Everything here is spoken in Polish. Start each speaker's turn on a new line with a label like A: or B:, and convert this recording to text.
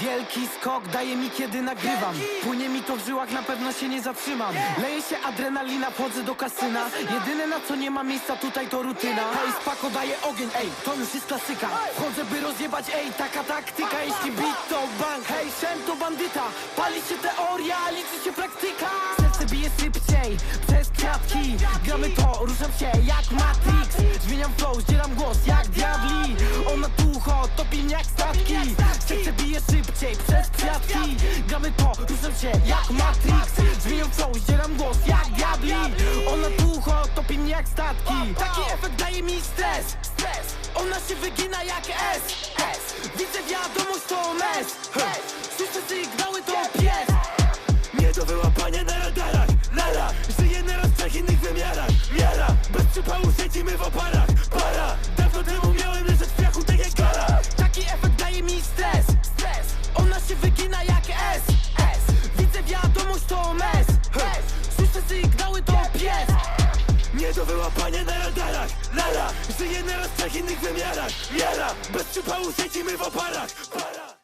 A: Wielki skok daje mi kiedy nagrywam. Płynie mi to w żyłach, na pewno się nie zatrzymam. Leje się adrenalina, wchodzę do kasyna. Jedyne na co nie ma miejsca tutaj to rutyna. Hej, spako daje ogień, ej, to już jest klasyka. Wchodzę by rozjebać, ej, taka taktyka. Jeśli beat to bang, hej, szem to bandyta. Pali się teoria, liczy się praktyka. Serce bije szybciej, przez kwiatki. Gramy to, ruszam się jak Matrix Zmieniam flow, zdzieram głos jak diabli. Ona tu ucho, topi mnie jak statki. Serce bije szybciej, przez kwiatki. Gramy to, ruszam się jak Matrix. Zmieniam flow, zdzieram głos jak diabli. Ona tu ucho, topi mnie jak statki. Taki efekt daje mi stres, Ona się wygina jak S, Widzę wiadomość to mes Słyszę sygnały
B: Nie do wyłapania na radarach Lara, żyje na rozstrzach innych wymiarach. Miara, bez przypału siedzimy w oparach. Para